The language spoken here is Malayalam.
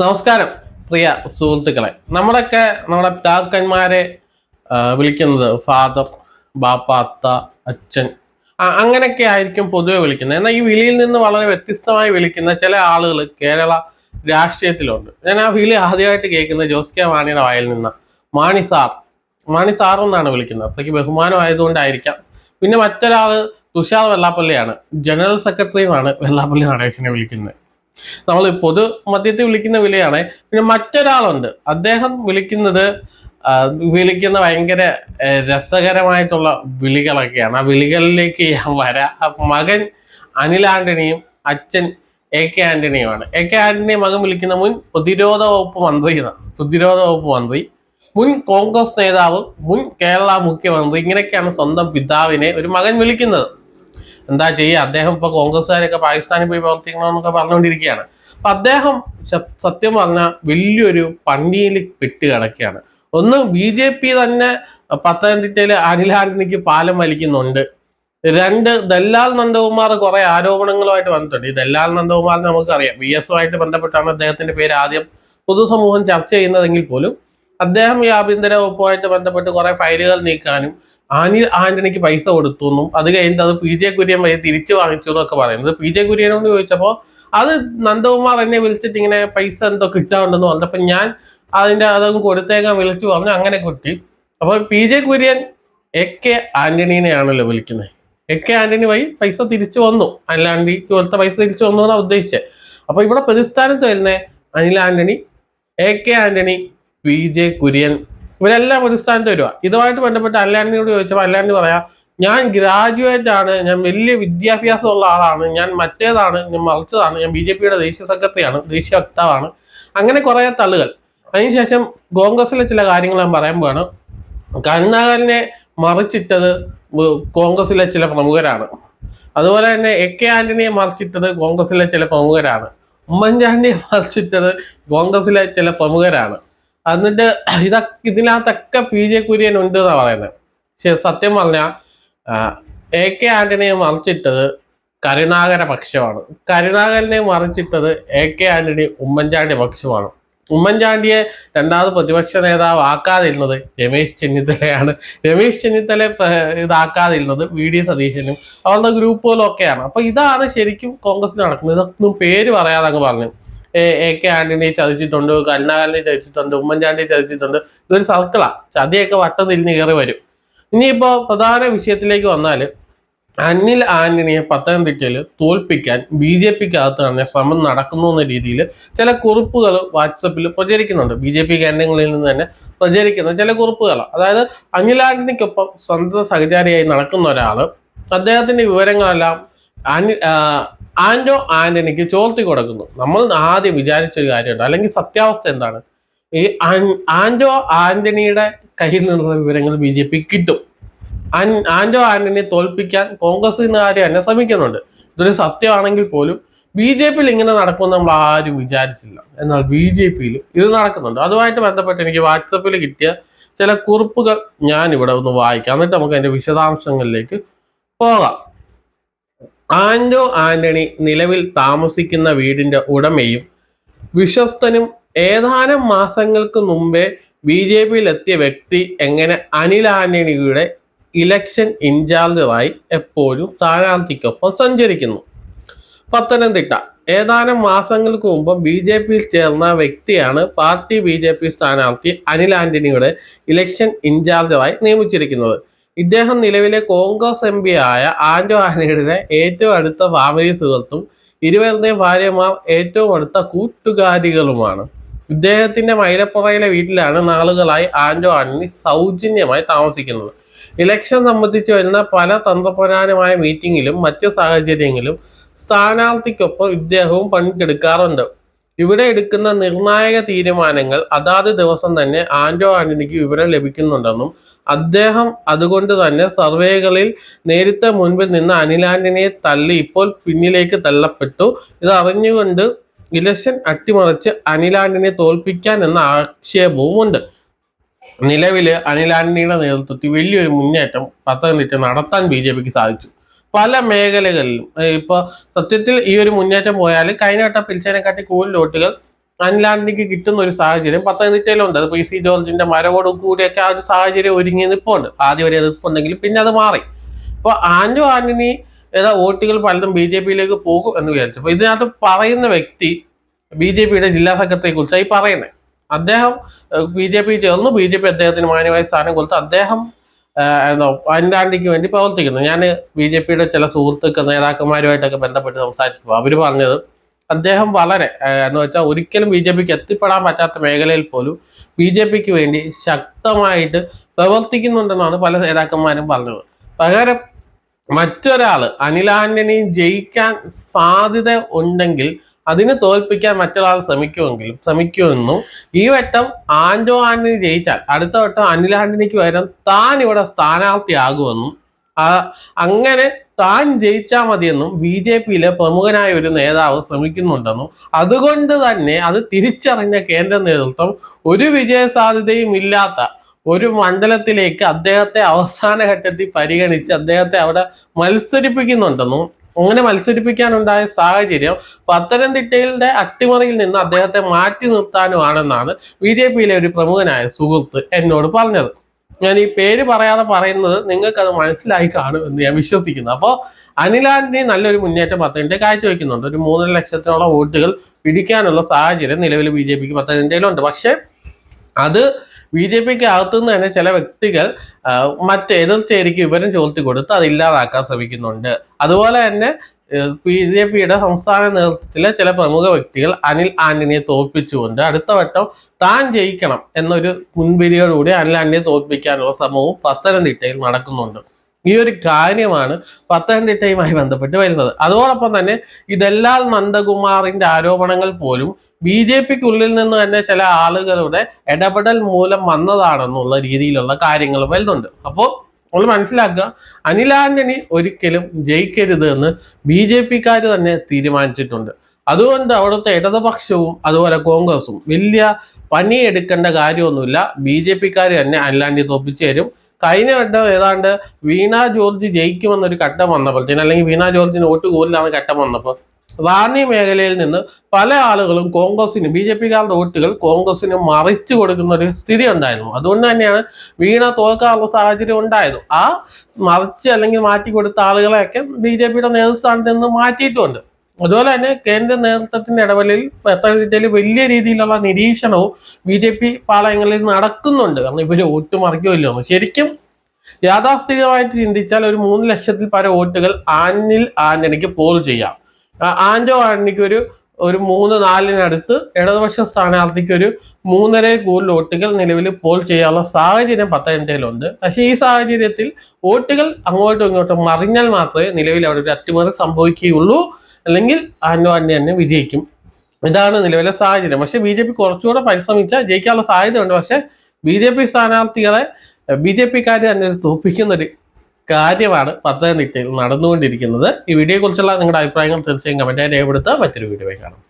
നമസ്കാരം പ്രിയ സുഹൃത്തുക്കളെ. നമ്മുടെയൊക്കെ നമ്മുടെ പിതാക്കന്മാരെ വിളിക്കുന്നത് ഫാദർ ബാപ്പ അത്ത അച്ഛൻ അങ്ങനെയൊക്കെ ആയിരിക്കും പൊതുവെ വിളിക്കുന്നത്. എന്നാൽ ഈ വിളിയിൽ നിന്ന് വളരെ വ്യത്യസ്തമായി വിളിക്കുന്ന ചില ആളുകൾ കേരള രാഷ്ട്രീയത്തിലുണ്ട്. ഞാൻ ആ വിളി ആദ്യമായിട്ട് കേൾക്കുന്നത് ജോസ് കെ മാണിയുടെ വായിൽ നിന്ന്. മാണി സാർ. മാണി സാർ എന്നാണ് വിളിക്കുന്നത്. അത്രയ്ക്ക് ബഹുമാനമായതുകൊണ്ടായിരിക്കാം. പിന്നെ മറ്റൊരാൾ തുഷാർ വെള്ളാപ്പള്ളിയാണ്. ജനറൽ സെക്രട്ടറിയുമാണ് വെള്ളാപ്പള്ളി നടേശനെ വിളിക്കുന്നത്. നമ്മൾ പൊതു മധ്യത്തിൽ വിളിക്കുന്ന വിലയാണ് പിന്നെ മറ്റൊരാളുണ്ട്. അദ്ദേഹം വിളിക്കുന്നത് വിളിക്കുന്ന ഭയങ്കര രസകരമായിട്ടുള്ള വിളികളൊക്കെയാണ്. ആ വിളികളിലേക്ക് വരാ. മകൻ അനിൽ ആന്റണിയും അച്ഛൻ എ കെ ആന്റണിയുമാണ്. എ കെ ആന്റണി മകൻ വിളിക്കുന്ന മുൻ പ്രതിരോധ വകുപ്പ് മന്ത്രി. പ്രതിരോധ വകുപ്പ് മന്ത്രി. മുൻ കോൺഗ്രസ് നേതാവ് മുൻ കേരള മുഖ്യമന്ത്രി. ഇങ്ങനെയൊക്കെയാണ് സ്വന്തം പിതാവിനെ ഒരു മകൻ വിളിക്കുന്നത്. എന്താ ചെയ്യുക അദ്ദേഹം ഇപ്പൊ കോൺഗ്രസ്സുകാരൊക്കെ പാകിസ്ഥാനിൽ പോയി പ്രവർത്തിക്കണമെന്നൊക്കെ പറഞ്ഞുകൊണ്ടിരിക്കുകയാണ്. അപ്പൊ അദ്ദേഹം സത്യം പറഞ്ഞാൽ വലിയൊരു പണിയിൽ പെട്ട് കിടക്കുകയാണ്. ഒന്ന് ബി ജെ പി തന്നെ പത്തനംതിട്ടയിൽ അനിൽ പാലം വലിക്കുന്നുണ്ട്. രണ്ട് ദല്ലാൽ നന്ദകുമാർ കുറെ ആരോപണങ്ങളുമായിട്ട് വന്നിട്ടുണ്ട്. ഈ ദല്ലാൽ നന്ദകുമാർ നമുക്കറിയാം. എസ് ആയിട്ട് ബന്ധപ്പെട്ടാണ് അദ്ദേഹത്തിന്റെ പേര് ആദ്യം പൊതുസമൂഹം ചർച്ച ചെയ്യുന്നതെങ്കിൽ പോലും അദ്ദേഹം ഈ ആഭ്യന്തര വകുപ്പുമായിട്ട് ബന്ധപ്പെട്ട് കുറെ ഫയലുകൾ നീക്കാനും അനിൽ ആന്റണിക്ക് പൈസ കൊടുത്തു എന്നും അത് കഴിഞ്ഞിട്ട് അത് പി ജെ കുര്യൻ വഴി തിരിച്ചു വാങ്ങിച്ചു എന്നൊക്കെ പറയുന്നത് പി ജെ കുര്യനോട് ചോദിച്ചപ്പോൾ അത് നന്ദകുമാർ എന്നെ വിളിച്ചിട്ട് ഇങ്ങനെ പൈസ എന്തോ കിട്ടാറുണ്ടെന്ന് പറഞ്ഞപ്പോൾ ഞാൻ അതിന്റെ അതൊന്നും കൊടുത്തേക്കാൻ വിളിച്ചു. പറഞ്ഞു അങ്ങനെ കിട്ടി. അപ്പൊ P J Kurian A K ആന്റണീനെയാണല്ലോ വിളിക്കുന്നത്. എ കെ ആന്റണി വഴി പൈസ തിരിച്ചു വന്നു. അനിൽ ആന്റണിക്ക് കൊടുത്ത പൈസ തിരിച്ചു വന്നു എന്നാണ് ഉദ്ദേശിച്ചത്. അപ്പൊ ഇവിടെ പ്രതിസ്ഥാനത്ത് വരുന്ന Anil Antony A K Antony P J Kurian. ഇവരെല്ലാം ഒരു സ്ഥാനത്ത് വരിക ഇതുമായിട്ട് ബന്ധപ്പെട്ട് അല്ലാണ്ടിനോട് ചോദിച്ചപ്പോൾ അല്ലാണ്ടി പറയാം ഞാൻ ഗ്രാജുവേറ്റ് ആണ് ഞാൻ വലിയ വിദ്യാഭ്യാസമുള്ള ആളാണ് ഞാൻ മറ്റേതാണ് ഞാൻ മറിച്ചതാണ് ഞാൻ ബി ജെ പിയുടെ ദേശീയ സെക്രട്ടറിയാണ് ദേശീയ വക്താവാണ്. അങ്ങനെ കുറേ തള്ളുകൾ. അതിനുശേഷം കോൺഗ്രസിലെ ചില കാര്യങ്ങൾ ഞാൻ പറയാൻ പോവാണ്. കരുണാകരനെ മറിച്ചിട്ടത് കോൺഗ്രസിലെ ചില പ്രമുഖരാണ്. അതുപോലെ തന്നെ എ കെ ആന്റണിയെ മറിച്ചിട്ടത് കോൺഗ്രസിലെ ചില പ്രമുഖരാണ്. ഉമ്മൻചാണ്ടിയെ മറിച്ചിട്ടത് കോൺഗ്രസിലെ ചില പ്രമുഖരാണ്. എന്നിട്ട് ഇതൊക്കെ ഇതിനകത്തൊക്കെ പി ജെ കുര്യൻ ഉണ്ട് എന്നാണ് പറയുന്നത് പക്ഷെ സത്യം പറഞ്ഞാൽ എ കെ ആന്റണിയെ മറിച്ചിട്ടത് കരുണാകര പക്ഷമാണ്. കരുണാകരനെ മറിച്ചിട്ടത് എ കെ ആന്റണി ഉമ്മൻചാണ്ടി പക്ഷമാണ്. ഉമ്മൻചാണ്ടിയെ രണ്ടാമത് പ്രതിപക്ഷ നേതാവ് ആക്കാതിരുന്നത് രമേശ് ചെന്നിത്തലയാണ്. രമേശ് ചെന്നിത്തല ഇതാക്കാതിരുന്നത് വി ഡി സതീശനും അവരുടെ ഗ്രൂപ്പുകളും ഒക്കെയാണ് അപ്പൊ ഇതാണ് ശരിക്കും കോൺഗ്രസ് നടക്കുന്നത്. ഇതൊന്നും പേര് പറയാതെ അങ്ങ് പറഞ്ഞു. എ കെ ആന്റണിയെ ചതിച്ചിട്ടുണ്ട് കരുണാകരനെ ചതിച്ചിട്ടുണ്ട് ഉമ്മൻചാണ്ടിയെ ചതിച്ചിട്ടുണ്ട്. ഇതൊരു സർക്കിളാ. ചതിയൊക്കെ വട്ടം തിരിഞ്ഞ് കയറി വരും. ഇനിയിപ്പോ പ്രധാന വിഷയത്തിലേക്ക് വന്നാൽ അനിൽ ആന്റണിയെ പത്തനംതിട്ടയിൽ തോൽപ്പിക്കാൻ ബി ജെ പിക്ക് അകത്ത് തന്നെ ശ്രമം നടക്കുന്നു എന്ന രീതിയിൽ ചില കുറിപ്പുകൾ വാട്സപ്പിൽ പ്രചരിക്കുന്നുണ്ട്. ബി ജെ പി കേന്ദ്രങ്ങളിൽ നിന്ന് തന്നെ പ്രചരിക്കുന്ന ചില കുറിപ്പുകൾ. അതായത് അനിൽ ആന്റണിക്കൊപ്പം സ്വന്തം സഹചാരിയായി നടക്കുന്ന ഒരാൾ അദ്ദേഹത്തിന്റെ വിവരങ്ങളെല്ലാം അനി ആ, ആന്റോ ആന്റണിക്ക് ചോർത്തി കൊടുക്കുന്നു. നമ്മൾ ആദ്യം വിചാരിച്ചൊരു കാര്യമുണ്ട്. അല്ലെങ്കിൽ സത്യാവസ്ഥ എന്താണ്? ഈ ആന്റോ ആന്റണിയുടെ കയ്യിൽ നിന്നുള്ള വിവരങ്ങൾ ബി ജെ പി കിട്ടും. ആന്റോ ആന്റണിയെ തോൽപ്പിക്കാൻ കോൺഗ്രസുകാർ തന്നെ ശ്രമിക്കുന്നുണ്ട്. ഇതൊരു സത്യമാണെങ്കിൽ പോലും ബി ജെ പിയിൽ ഇങ്ങനെ നടക്കുമെന്ന് നമ്മൾ ആരും വിചാരിച്ചില്ല. എന്നാൽ ബി ജെ പിയിൽ ഇത് നടക്കുന്നുണ്ട്. അതുമായിട്ട് ബന്ധപ്പെട്ട് എനിക്ക് വാട്സപ്പിൽ കിട്ടിയ ചില കുറിപ്പുകൾ ഞാൻ ഇവിടെ ഒന്ന് വായിക്കാം. എന്നിട്ട് നമുക്ക് അതിന്റെ വിശദാംശങ്ങളിലേക്ക് പോകാം. ആന്റോ ആന്റണി നിലവിൽ താമസിക്കുന്ന വീടിന്റെ ഉടമയും വിശ്വസ്തനും ഏതാനും മാസങ്ങൾക്ക് മുമ്പേ ബി ജെ പിയിൽ എത്തിയ വ്യക്തി എങ്ങനെ അനിൽ ആന്റണിയുടെ ഇലക്ഷൻ ഇൻചാർജറായി എപ്പോഴും സ്ഥാനാർത്ഥിക്കൊപ്പം സഞ്ചരിക്കുന്നു. പത്തനംതിട്ട. ഏതാനും മാസങ്ങൾക്ക് മുമ്പ് ബി ജെ പിയിൽ ചേർന്ന വ്യക്തിയാണ് പാർട്ടി ബി ജെ പി സ്ഥാനാർത്ഥി അനിൽ ആന്റണിയുടെ ഇലക്ഷൻ ഇൻചാർജറായി നിയമിച്ചിരിക്കുന്നത്. ഇദ്ദേഹം നിലവിലെ കോൺഗ്രസ് എം പി ആയ ആന്റോ ആനയുടെ ഏറ്റവും അടുത്ത ഫാമിലി സുഹൃത്തും ഇരുവരുടെയും ഭാര്യമാർ ഏറ്റവും അടുത്ത കൂട്ടുകാരികളുമാണ്. ഇദ്ദേഹത്തിന്റെ മൈലപ്പുറയിലെ വീട്ടിലാണ് നാളുകളായി ആന്റോ ആന്റണി സൗജന്യമായി താമസിക്കുന്നത്. ഇലക്ഷൻ സംബന്ധിച്ച് വരുന്ന പല തന്ത്രപ്രധാനമായ മീറ്റിങ്ങിലും മറ്റ് സാഹചര്യങ്ങളിലും സ്ഥാനാർത്ഥിക്കൊപ്പം ഇദ്ദേഹവും പങ്കെടുക്കാറുണ്ട്. ഇവിടെ എടുക്കുന്ന നിർണായക തീരുമാനങ്ങൾ അതാത് ദിവസം തന്നെ ആന്റോ ആന്റണിക്ക് വിവരം ലഭിക്കുന്നുണ്ടെന്നും അദ്ദേഹം അതുകൊണ്ട് തന്നെ സർവേകളിൽ നേരത്തെ മുൻപിൽ നിന്ന് അനിൽ ആന്റണിയെ തള്ളി ഇപ്പോൾ പിന്നിലേക്ക് തള്ളപ്പെട്ടു. ഇത് അറിഞ്ഞുകൊണ്ട് ഇലക്ഷൻ അട്ടിമറിച്ച് അനിൽ ആന്റണിയെ തോൽപ്പിക്കാൻ എന്ന ആക്ഷേപവുമുണ്ട്. നിലവിൽ അനിൽ ആന്റണിയുടെ നേതൃത്വത്തിൽ വലിയൊരു മുന്നേറ്റം പത്തനംതിട്ട നടത്താൻ ബി സാധിച്ചു. പല മേഖലകളിലും ഇപ്പോൾ ഇപ്പൊ സത്യത്തിൽ ഈ ഒരു മുന്നേറ്റം പോയാൽ കഴിഞ്ഞ വട്ടം പിരിച്ചതിനെക്കാട്ടി കൂടുതൽ ലോട്ടുകൾ അൻലാൻഡിക്ക് കിട്ടുന്ന ഒരു സാഹചര്യം പത്തനംതിട്ടയിലുണ്ട്. അത് പി സി ജോർജിന്റെ മരവോടും കൂടിയൊക്കെ ആ ഒരു സാഹചര്യം ഒരുങ്ങി നിൽപ്പുണ്ട് ആദ്യം ഒരു എതിർപ്പുണ്ടെങ്കിലും പിന്നെ അത് മാറി. അപ്പോൾ ആന്റോ ആന്റണി ഏതാ വോട്ടുകൾ പലതും ബി ജെ പിയിലേക്ക് പോകും എന്ന് വിചാരിച്ചു. അപ്പോൾ ഇതിനകത്ത് പറയുന്ന വ്യക്തി ബി ജെ പിയുടെ ജില്ലാ സംഘത്തെ കുറിച്ചായി പറയുന്നത് അദ്ദേഹം ബി ജെ പി ചേർന്നു. ബി ജെ പി അദ്ദേഹത്തിന് മാന്യമായ സ്ഥാനം കൊടുത്തു അദ്ദേഹം അൻഡാണ്ടിക്ക് വേണ്ടി പ്രവർത്തിക്കുന്നു. ഞാൻ ബി ജെ പിയുടെ ചില സുഹൃത്തുക്കൾ നേതാക്കന്മാരുമായിട്ടൊക്കെ ബന്ധപ്പെട്ട് സംസാരിച്ചു അവർ പറഞ്ഞത് അദ്ദേഹം വളരെ എന്ന് വെച്ചാൽ ഒരിക്കലും ബി ജെ പിക്ക് എത്തിപ്പെടാൻ പറ്റാത്ത മേഖലയിൽ പോലും ബി ജെ പിക്ക് വേണ്ടി ശക്തമായിട്ട് പ്രവർത്തിക്കുന്നുണ്ടെന്നാണ് പല നേതാക്കന്മാരും പറഞ്ഞത്. പകരം മറ്റൊരാൾ അനിലാന്റണി ജയിക്കാൻ സാധ്യത ഉണ്ടെങ്കിൽ അതിനെ തോൽപ്പിക്കാൻ മറ്റൊരാൾ ശ്രമിക്കുമെങ്കിലും ശ്രമിക്കുമെന്നും ഈ വട്ടം ആന്റോ ആന്റണി ജയിച്ചാൽ അടുത്ത വട്ടം അനിൽ ആന്റണിക്ക് പകരം താൻ ഇവിടെ സ്ഥാനാർത്ഥിയാകുമെന്നും അങ്ങനെ താൻ ജയിച്ചാൽ മതിയെന്നും ബി ജെ പിയിലെ പ്രമുഖനായ ഒരു നേതാവ് ശ്രമിക്കുന്നുണ്ടെന്നും അതുകൊണ്ട് തന്നെ അത് തിരിച്ചറിഞ്ഞ കേന്ദ്ര നേതൃത്വം ഒരു വിജയ സാധ്യതയും ഇല്ലാത്ത ഒരു മണ്ഡലത്തിലേക്ക് അദ്ദേഹത്തെ അവസാന ഘട്ടത്തിൽ പരിഗണിച്ച് അദ്ദേഹത്തെ അവിടെ മത്സരിപ്പിക്കുന്നുണ്ടെന്നും അങ്ങനെ മത്സരിപ്പിക്കാനുണ്ടായ സാഹചര്യം പത്തനംതിട്ടയിലെ അട്ടിമറിയിൽ നിന്ന് അദ്ദേഹത്തെ മാറ്റി നിർത്താനുമാണെന്നാണ് ബി ജെ പിയിലെ ഒരു പ്രമുഖനായ സുഹൃത്ത് എന്നോട് പറഞ്ഞത്. ഞാൻ ഈ പേര് പറയാതെ പറയുന്നത് നിങ്ങൾക്ക് അത് മനസ്സിലായി കാണും എന്ന് ഞാൻ വിശ്വസിക്കുന്നു. അപ്പോൾ അനിലാന്റണി നല്ലൊരു മുന്നേറ്റം പത്തനംതിട്ട കാഴ്ചവെക്കുന്നുണ്ട്. ഒരു മൂന്നര ലക്ഷത്തോളം വോട്ടുകൾ പിടിക്കാനുള്ള സാഹചര്യം നിലവിൽ ബി ജെ പിക്ക് പത്തനംതിട്ടയിലുണ്ട്. പക്ഷേ അത് ബി ജെ പിക്ക് അകത്തുനിന്ന് തന്നെ ചില വ്യക്തികൾ മറ്റ് എതിർച്ചേരിക്ക് വിവരം ചോർത്തി കൊടുത്ത് അത് ഇല്ലാതാക്കാൻ ശ്രമിക്കുന്നുണ്ട്. അതുപോലെ തന്നെ ബി ജെ പിയുടെ സംസ്ഥാന നേതൃത്വത്തിലെ ചില പ്രമുഖ വ്യക്തികൾ അനിൽ ആന്റണിയെ തോൽപ്പിച്ചുകൊണ്ട് അടുത്ത വട്ടം താൻ ജയിക്കണം എന്നൊരു മുൻവിധിയോടുകൂടി അനിൽ ആന്റണിയെ തോൽപ്പിക്കാനുള്ള ശ്രമവും പത്തനംതിട്ടയിൽ നടക്കുന്നുണ്ട്. ഈ ഒരു കാര്യമാണ് പത്തനംതിട്ടയുമായി ബന്ധപ്പെട്ട് വരുന്നത്. അതോടൊപ്പം തന്നെ ഇതെല്ലാം നന്ദകുമാറിന്റെ ആരോപണങ്ങൾ പോലും ബി ജെ പിക്കുള്ളിൽ നിന്ന് തന്നെ ചില ആളുകളുടെ ഇടപെടൽ മൂലം വന്നതാണെന്നുള്ള രീതിയിലുള്ള കാര്യങ്ങൾ വരുന്നുണ്ട് അപ്പോൾ നമ്മൾ മനസ്സിലാക്കുക അനിൽ ഒരിക്കലും ജയിക്കരുത് എന്ന് ബി ജെ പിക്കാർ തന്നെ തീരുമാനിച്ചിട്ടുണ്ട്. അതുകൊണ്ട് അവിടുത്തെ ഇടതുപക്ഷവും അതുപോലെ കോൺഗ്രസും വലിയ പണിയെടുക്കേണ്ട കാര്യമൊന്നുമില്ല. ബി ജെ പിക്കാർ തന്നെ അനിൽ ആന്റണി തോപ്പിച്ചു തരും. കഴിഞ്ഞ വട്ടം ഏതാണ്ട് വീണ ജോർജ് ജയിക്കുമെന്നൊരു ഘട്ടം വന്നപ്പോഴത്തേന് അല്ലെങ്കിൽ വീണ ജോർജിന് വോട്ട് കൂടുതലാണ് ഘട്ടം വന്നപ്പോൾ റാന്നി മേഖലയിൽ നിന്ന് പല ആളുകളും കോൺഗ്രസിന് ബി ജെ പിക്കാരുടെ വോട്ടുകൾ കോൺഗ്രസിന് മറിച്ചു കൊടുക്കുന്ന ഒരു സ്ഥിതി ഉണ്ടായിരുന്നു അതുകൊണ്ട് തന്നെയാണ് വീണ തോൽക്കാനുള്ള സാഹചര്യം ഉണ്ടായത്. ആ മറിച്ച് അല്ലെങ്കിൽ മാറ്റി കൊടുത്ത ആളുകളെയൊക്കെ ബി ജെ പിയുടെ നേതൃസ്ഥാനത്ത് നിന്ന് മാറ്റിയിട്ടുണ്ട്. അതുപോലെ തന്നെ കേന്ദ്ര നേതൃത്വത്തിന്റെ ഇടപെടലിൽ പത്തനംതിട്ടയിൽ വലിയ രീതിയിലുള്ള നിരീക്ഷണവും ബി ജെ പി പാളയങ്ങളിൽ നടക്കുന്നുണ്ട്. കാരണം ഇവർ വോട്ട് മറിക്കുമല്ലോ ശരിക്കും യാഥാസ്ഥിതികമായിട്ട് ചിന്തിച്ചാൽ ഒരു മൂന്ന് ലക്ഷത്തിൽ പല വോട്ടുകൾ ആനിൽ ആന്റണിക്ക് പോൾ ചെയ്യാം. ആന്റോ ആന്റണിക്ക് ഒരു ഒരു മൂന്ന് നാലിനടുത്ത് ഇടതുപക്ഷ സ്ഥാനാർത്ഥിക്ക് ഒരു മൂന്നര കൂടുതൽ വോട്ടുകൾ നിലവിൽ പോൾ ചെയ്യാനുള്ള സാഹചര്യം പത്തനംതിട്ടയിലുണ്ട്. പക്ഷേ ഈ സാഹചര്യത്തിൽ വോട്ടുകൾ അങ്ങോട്ടും ഇങ്ങോട്ടും മറിഞ്ഞാൽ മാത്രമേ നിലവിൽ അവിടെ ഒരു അട്ടിമറി സംഭവിക്കുകയുള്ളൂ. അല്ലെങ്കിൽ ആന്റോ ആന്റണി തന്നെ വിജയിക്കും. ഇതാണ് നിലവിലെ സാഹചര്യം. പക്ഷേ ബി ജെ പി കുറച്ചുകൂടെ പരിശ്രമിച്ചാൽ ജയിക്കാനുള്ള സാധ്യതയുണ്ട്. പക്ഷേ ബി ജെ പി സ്ഥാനാർത്ഥികളെ ബി ജെ പിക്കാർ തന്നെ ഒരു തോപ്പിക്കുന്ന ഒരു കാര്യമാണ് പത്തനംതിട്ടയിൽ നടന്നുകൊണ്ടിരിക്കുന്നത്. ഈ വീഡിയോയെക്കുറിച്ചുള്ള നിങ്ങളുടെ അഭിപ്രായങ്ങൾ തീർച്ചയായും കമന്റായി രേഖപ്പെടുത്തുക. മറ്റൊരു വീഡിയോയിൽ കാണാം.